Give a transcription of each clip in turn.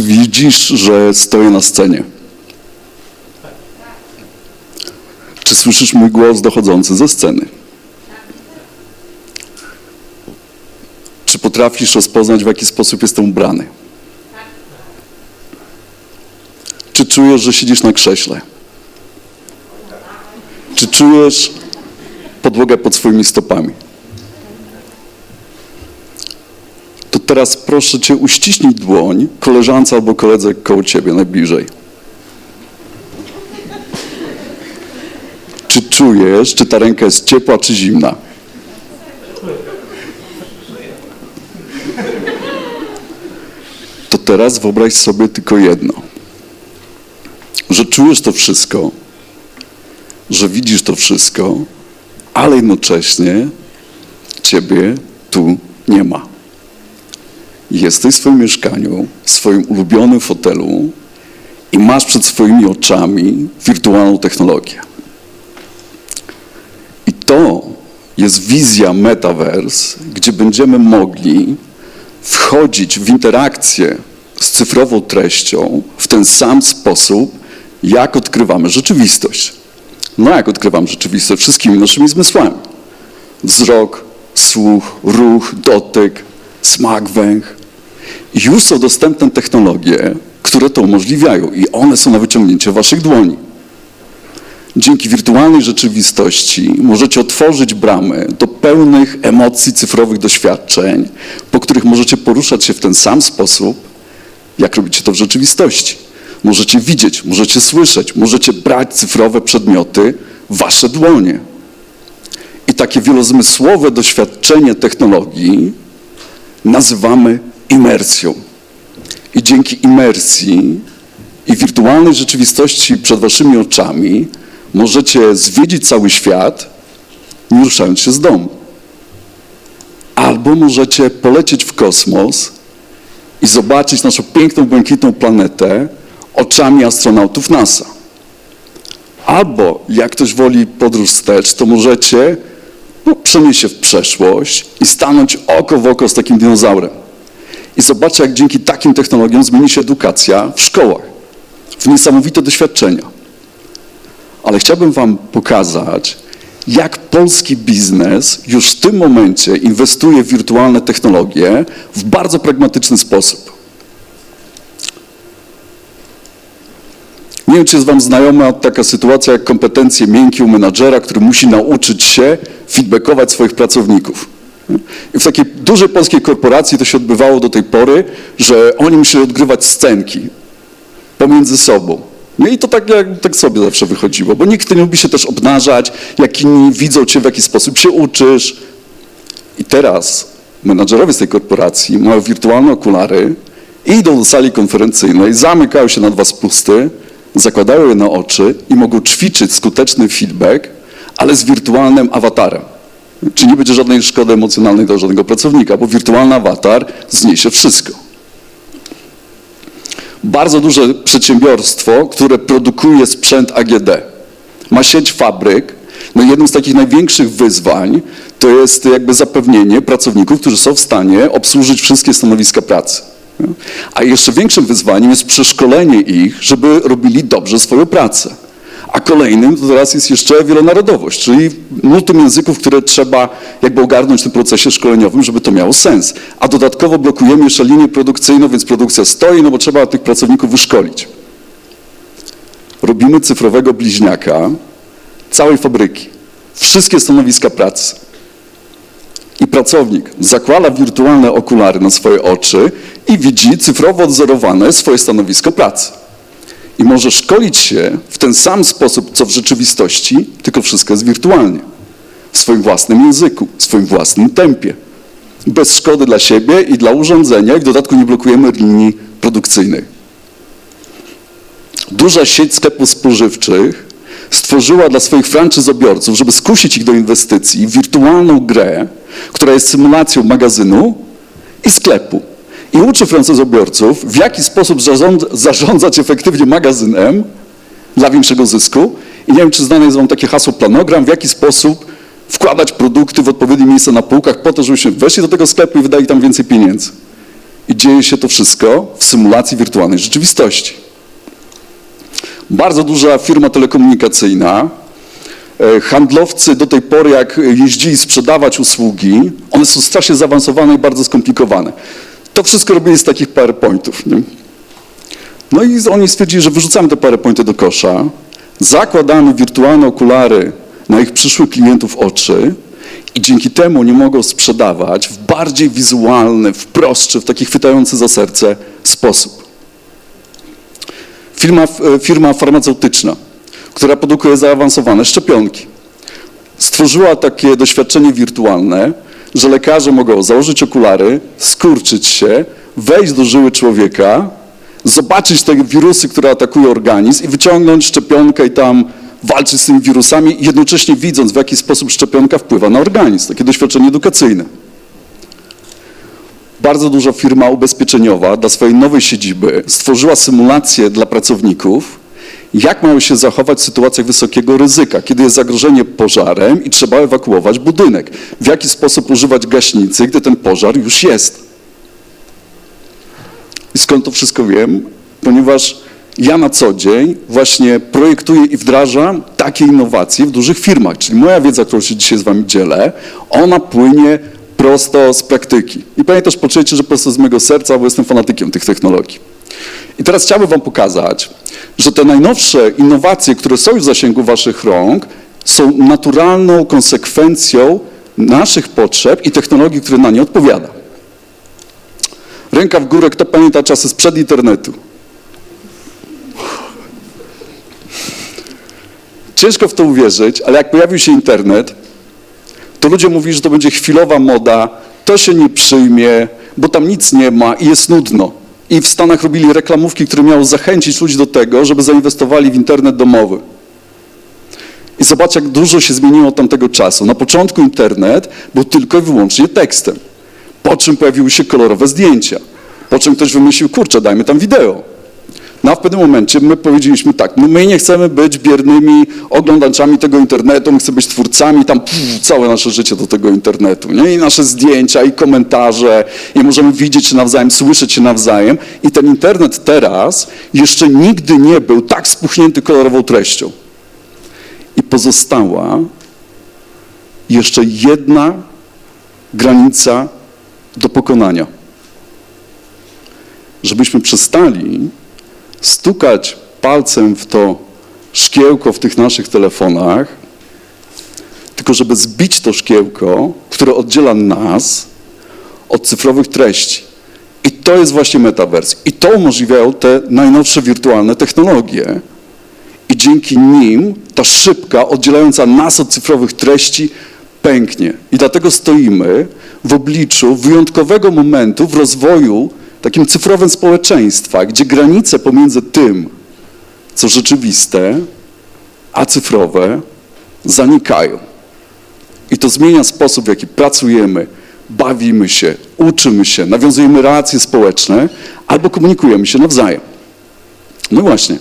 Czy widzisz, że stoję na scenie? Czy słyszysz mój głos dochodzący ze sceny? Czy potrafisz rozpoznać, w jaki sposób jestem ubrany? Czy czujesz, że siedzisz na krześle? Czy czujesz podłogę pod swoimi stopami? Teraz proszę cię, uściśnij dłoń koleżance albo koledze koło ciebie najbliżej. Czy czujesz, czy ta ręka jest ciepła, czy zimna? To teraz wyobraź sobie tylko jedno. Że czujesz to wszystko, że widzisz to wszystko, ale jednocześnie ciebie tu nie ma. Jesteś w swoim mieszkaniu, w swoim ulubionym fotelu i masz przed swoimi oczami wirtualną technologię. I to jest wizja metaverse, gdzie będziemy mogli wchodzić w interakcję z cyfrową treścią w ten sam sposób, jak odkrywamy rzeczywistość. No jak odkrywam rzeczywistość? Wszystkimi naszymi zmysłami. Wzrok, słuch, ruch, dotyk, smak, węch. Już są dostępne technologie, które to umożliwiają i one są na wyciągnięcie waszych dłoni. Dzięki wirtualnej rzeczywistości możecie otworzyć bramy do pełnych emocji, cyfrowych doświadczeń, po których możecie poruszać się w ten sam sposób, jak robicie to w rzeczywistości. Możecie widzieć, możecie słyszeć, możecie brać cyfrowe przedmioty w wasze dłonie. I takie wielozmysłowe doświadczenie technologii nazywamy imersją. I dzięki imersji i wirtualnej rzeczywistości przed waszymi oczami możecie zwiedzić cały świat, nie ruszając się z domu. Albo możecie polecieć w kosmos i zobaczyć naszą piękną, błękitną planetę oczami astronautów NASA. Albo, jak ktoś woli podróż wstecz, to możecie no, przenieść się w przeszłość i stanąć oko w oko z takim dinozaurem. I zobaczcie, jak dzięki takim technologiom zmieni się edukacja w szkołach. W niesamowite doświadczenia. Ale chciałbym Wam pokazać, jak polski biznes już w tym momencie inwestuje w wirtualne technologie w bardzo pragmatyczny sposób. Nie wiem, czy jest Wam znajoma taka sytuacja jak kompetencje miękkie u menadżera, który musi nauczyć się feedbackować swoich pracowników. W takiej dużej polskiej korporacji to się odbywało do tej pory, że oni musieli odgrywać scenki pomiędzy sobą. No i to tak, jak, tak sobie zawsze wychodziło, bo nikt nie lubi się też obnażać, jak inni widzą cię, w jaki sposób się uczysz. I teraz menadżerowie z tej korporacji mają wirtualne okulary, idą do sali konferencyjnej, zamykają się na dwa spusty, zakładają je na oczy i mogą ćwiczyć skuteczny feedback, ale z wirtualnym awatarem. Czy nie będzie żadnej szkody emocjonalnej dla żadnego pracownika, bo wirtualny awatar zniesie wszystko. Bardzo duże przedsiębiorstwo, które produkuje sprzęt AGD. Ma sieć fabryk. No jednym z takich największych wyzwań to jest jakby zapewnienie pracowników, którzy są w stanie obsłużyć wszystkie stanowiska pracy. A jeszcze większym wyzwaniem jest przeszkolenie ich, żeby robili dobrze swoją pracę. A kolejnym to teraz jest jeszcze wielonarodowość, czyli multum języków, które trzeba jakby ogarnąć w tym procesie szkoleniowym, żeby to miało sens. A dodatkowo blokujemy jeszcze linię produkcyjną, więc produkcja stoi, no bo trzeba tych pracowników wyszkolić. Robimy cyfrowego bliźniaka całej fabryki, wszystkie stanowiska pracy. I pracownik zakłada wirtualne okulary na swoje oczy i widzi cyfrowo odzorowane swoje stanowisko pracy i może szkolić się w ten sam sposób, co w rzeczywistości, tylko wszystko jest wirtualnie. W swoim własnym języku, w swoim własnym tempie. Bez szkody dla siebie i dla urządzenia i w dodatku nie blokujemy linii produkcyjnej. Duża sieć sklepów spożywczych stworzyła dla swoich franczyzobiorców, żeby skusić ich do inwestycji, wirtualną grę, która jest symulacją magazynu i sklepu i uczy francuzobiorców, w jaki sposób zarządzać efektywnie magazynem dla większego zysku. I nie wiem, czy znane jest Wam takie hasło planogram, w jaki sposób wkładać produkty w odpowiednie miejsca na półkach po to, żebyśmy weszli do tego sklepu i wydali tam więcej pieniędzy. I dzieje się to wszystko w symulacji wirtualnej rzeczywistości. Bardzo duża firma telekomunikacyjna, e, handlowcy do tej pory, jak jeździli sprzedawać usługi, one są strasznie zaawansowane i bardzo skomplikowane. To wszystko robili z takich PowerPointów. Nie? No i oni stwierdzili, że wyrzucamy te PowerPointy do kosza, zakładamy wirtualne okulary na ich przyszłych klientów oczy i dzięki temu nie mogą sprzedawać w bardziej wizualny, w prostszy, w taki chwytający za serce sposób. Firma, firma farmaceutyczna, która produkuje zaawansowane szczepionki, stworzyła takie doświadczenie wirtualne, że lekarze mogą założyć okulary, skurczyć się, wejść do żyły człowieka, zobaczyć te wirusy, które atakują organizm i wyciągnąć szczepionkę i tam walczyć z tymi wirusami, jednocześnie widząc, w jaki sposób szczepionka wpływa na organizm. Takie doświadczenie edukacyjne. Bardzo duża firma ubezpieczeniowa dla swojej nowej siedziby stworzyła symulację dla pracowników, jak mają się zachować w sytuacjach wysokiego ryzyka, kiedy jest zagrożenie pożarem i trzeba ewakuować budynek. W jaki sposób używać gaśnicy, gdy ten pożar już jest. I skąd to wszystko wiem? Ponieważ ja na co dzień właśnie projektuję i wdrażam takie innowacje w dużych firmach. Czyli moja wiedza, którą się dzisiaj z Wami dzielę, ona płynie prosto z praktyki. I pewnie też poczujecie, że prosto z mojego serca, bo jestem fanatykiem tych technologii. I teraz chciałbym Wam pokazać, że te najnowsze innowacje, które są już w zasięgu Waszych rąk, są naturalną konsekwencją naszych potrzeb i technologii, które na nie odpowiada. Ręka w górę, kto pamięta czasy sprzed internetu? Ciężko w to uwierzyć, ale jak pojawił się internet, to ludzie mówili, że to będzie chwilowa moda, to się nie przyjmie, bo tam nic nie ma i jest nudno. I w Stanach robili reklamówki, które miały zachęcić ludzi do tego, żeby zainwestowali w internet domowy. I zobacz, jak dużo się zmieniło od tamtego czasu. Na początku internet był tylko i wyłącznie tekstem. Po czym pojawiły się kolorowe zdjęcia. Po czym ktoś wymyślił, kurczę, dajmy tam wideo. No a w pewnym momencie my powiedzieliśmy tak, no my nie chcemy być biernymi oglądaczami tego internetu, my chcemy być twórcami, tam pff, całe nasze życie do tego internetu, nie? I nasze zdjęcia, i komentarze, i możemy widzieć się nawzajem, słyszeć się nawzajem. I ten internet teraz jeszcze nigdy nie był tak spuchnięty kolorową treścią. I pozostała jeszcze jedna granica do pokonania. Żebyśmy przestali stukać palcem w to szkiełko w tych naszych telefonach, tylko żeby zbić to szkiełko, które oddziela nas od cyfrowych treści. I to jest właśnie metavers. I to umożliwiają te najnowsze wirtualne technologie. I dzięki nim ta szybka, oddzielająca nas od cyfrowych treści, pęknie. I dlatego stoimy w obliczu wyjątkowego momentu w rozwoju takim cyfrowym społeczeństwa, gdzie granice pomiędzy tym, co rzeczywiste, a cyfrowe, zanikają. I to zmienia sposób, w jaki pracujemy, bawimy się, uczymy się, nawiązujemy relacje społeczne albo komunikujemy się nawzajem. No właśnie,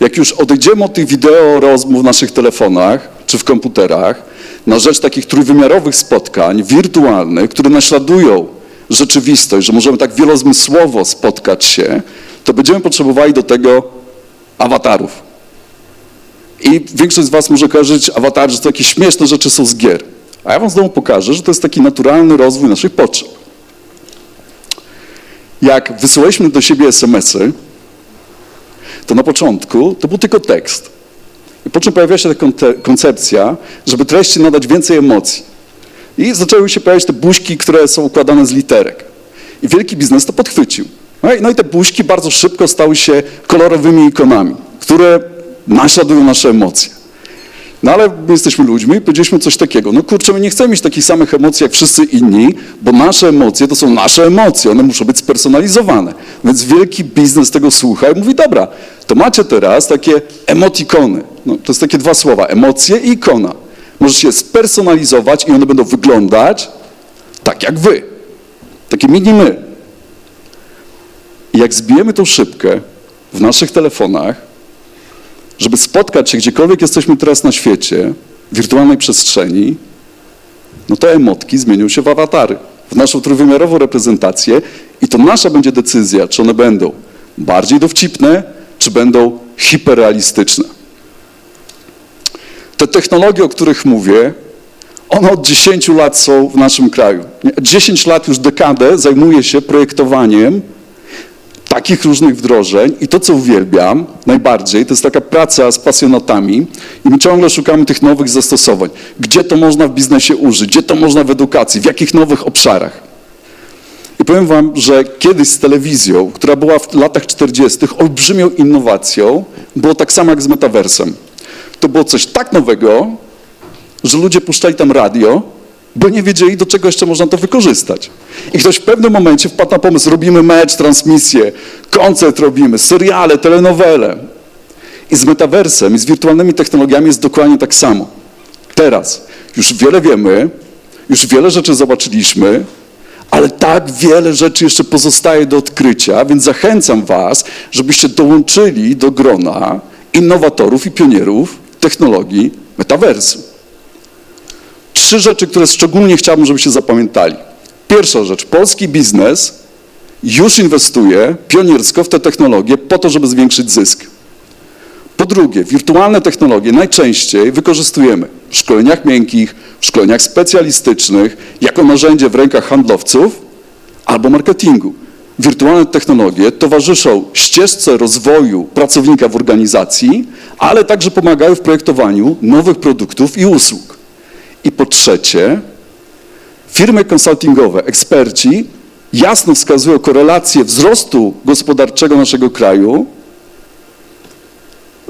jak już odejdziemy od tych wideo rozmów w naszych telefonach czy w komputerach na rzecz takich trójwymiarowych spotkań wirtualnych, które naśladują rzeczywistość, że możemy tak wielozmysłowo spotkać się, to będziemy potrzebowali do tego awatarów. I większość z Was może kojarzyć awatary, że to jakieś śmieszne rzeczy są z gier. A ja Wam znowu pokażę, że to jest taki naturalny rozwój naszych potrzeb. Jak wysyłaliśmy do siebie SMS-y, to na początku to był tylko tekst. I po czym pojawiła się ta koncepcja, żeby treści nadać więcej emocji. I zaczęły się pojawiać te buźki, które są układane z literek. I wielki biznes to podchwycił. No i, no i te buźki bardzo szybko stały się kolorowymi ikonami, które naśladują nasze emocje. No ale my jesteśmy ludźmi i powiedzieliśmy coś takiego, no kurczę, my nie chcemy mieć takich samych emocji jak wszyscy inni, bo nasze emocje to są nasze emocje, one muszą być spersonalizowane. Więc wielki biznes tego słucha i mówi, dobra, to macie teraz takie emotikony. No, to jest takie dwa słowa, emocje i ikona. Możecie je spersonalizować i one będą wyglądać tak jak wy. Takie mini my. I jak zbijemy tą szybkę w naszych telefonach, żeby spotkać się gdziekolwiek jesteśmy teraz na świecie, w wirtualnej przestrzeni, no to emotki zmienią się w awatary, w naszą trójwymiarową reprezentację I to nasza będzie decyzja, czy one będą bardziej dowcipne, czy będą hiperrealistyczne. Te technologie, o których mówię, one od 10 lat są w naszym kraju. Nie, 10 lat, już dekadę zajmuję się projektowaniem takich różnych wdrożeń i to, co uwielbiam najbardziej, to jest taka praca z pasjonatami i my ciągle szukamy tych nowych zastosowań. Gdzie to można w biznesie użyć, gdzie to można w edukacji, w jakich nowych obszarach. I powiem wam, że kiedyś z telewizją, która była w latach 40. olbrzymią innowacją, było tak samo jak z metaversem. To było coś tak nowego, że ludzie puszczali tam radio, bo nie wiedzieli, do czego jeszcze można to wykorzystać. I ktoś w pewnym momencie wpadł na pomysł, robimy mecz, transmisję, koncert robimy, seriale, telenowele. I z metaversem i z wirtualnymi technologiami jest dokładnie tak samo. Teraz już wiele wiemy, już wiele rzeczy zobaczyliśmy, ale tak wiele rzeczy jeszcze pozostaje do odkrycia, więc zachęcam Was, żebyście dołączyli do grona innowatorów i pionierów technologii metaversu. Trzy rzeczy, które szczególnie chciałbym, żebyście zapamiętali. Pierwsza rzecz, polski biznes już inwestuje pioniersko w te technologie po to, żeby zwiększyć zysk. Po drugie, wirtualne technologie najczęściej wykorzystujemy w szkoleniach miękkich, w szkoleniach specjalistycznych, jako narzędzie w rękach handlowców albo marketingu. Wirtualne technologie towarzyszą ścieżce rozwoju pracownika w organizacji, ale także pomagają w projektowaniu nowych produktów i usług. I po trzecie, firmy konsultingowe, eksperci jasno wskazują korelację wzrostu gospodarczego naszego kraju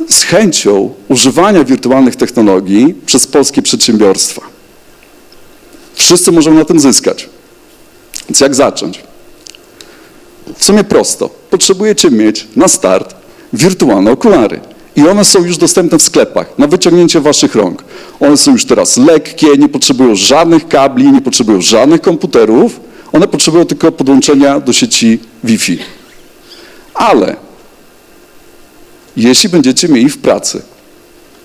z chęcią używania wirtualnych technologii przez polskie przedsiębiorstwa. Wszyscy możemy na tym zyskać. Więc jak zacząć? W sumie prosto. Potrzebujecie mieć na start wirtualne okulary. I one są już dostępne w sklepach, na wyciągnięcie waszych rąk. One są już teraz lekkie, nie potrzebują żadnych kabli, nie potrzebują żadnych komputerów. One potrzebują tylko podłączenia do sieci Wi-Fi. Ale jeśli będziecie mieli w pracy,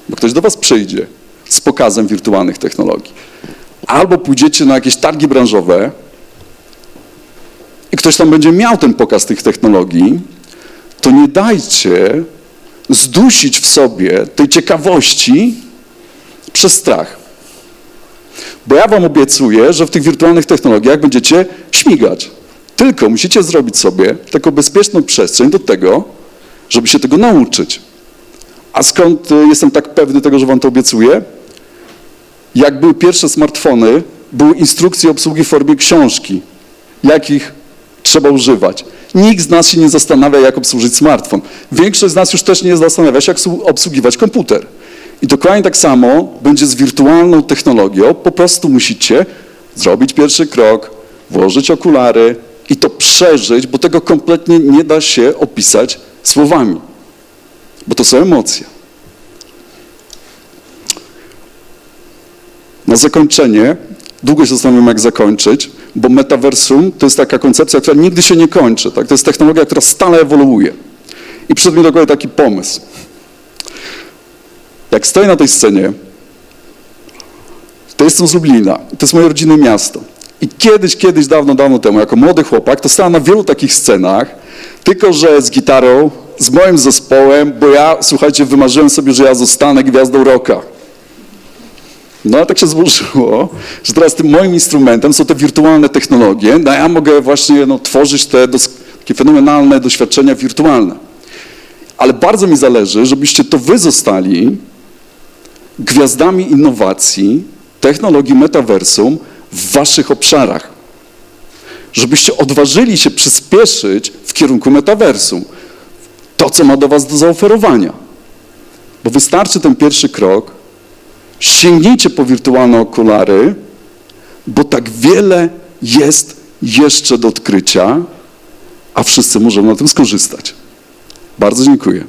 bo ktoś do was przyjdzie z pokazem wirtualnych technologii, albo pójdziecie na jakieś targi branżowe ktoś tam będzie miał ten pokaz tych technologii, to nie dajcie zdusić w sobie tej ciekawości przez strach. Bo ja wam obiecuję, że w tych wirtualnych technologiach będziecie śmigać. Tylko musicie zrobić sobie taką bezpieczną przestrzeń do tego, żeby się tego nauczyć. A skąd y, jestem tak pewny tego, że wam to obiecuję? Jak były pierwsze smartfony, były instrukcje obsługi w formie książki, jakich trzeba używać. Nikt z nas się nie zastanawia, jak obsłużyć smartfon. Większość z nas już też nie zastanawia się, jak obsługiwać komputer. I dokładnie tak samo będzie z wirtualną technologią. Po prostu musicie zrobić pierwszy krok, włożyć okulary i to przeżyć, bo tego kompletnie nie da się opisać słowami, bo to są emocje. Na zakończenie, długo się zastanawiam, jak zakończyć, bo metaversum to jest taka koncepcja, która nigdy się nie kończy. Tak? To jest technologia, która stale ewoluuje. I przyszedł mi do głowy taki pomysł. Jak stoję na tej scenie, to jestem z Lublina, to jest moje rodzinne miasto. I kiedyś, kiedyś, dawno, dawno temu, jako młody chłopak, to stałem na wielu takich scenach, tylko że z gitarą, z moim zespołem, bo ja, słuchajcie, wymarzyłem sobie, że ja zostanę gwiazdą rocka. No ale tak się złożyło, że teraz tym moim instrumentem są te wirtualne technologie, no ja mogę właśnie no, tworzyć te takie fenomenalne doświadczenia wirtualne. Ale bardzo mi zależy, żebyście to wy zostali gwiazdami innowacji, technologii metaversum w waszych obszarach. Żebyście odważyli się przyspieszyć w kierunku metaversum. To, co ma do was do zaoferowania. Bo wystarczy ten pierwszy krok, sięgnijcie po wirtualne okulary, bo tak wiele jest jeszcze do odkrycia, a wszyscy możemy na tym skorzystać. Bardzo dziękuję.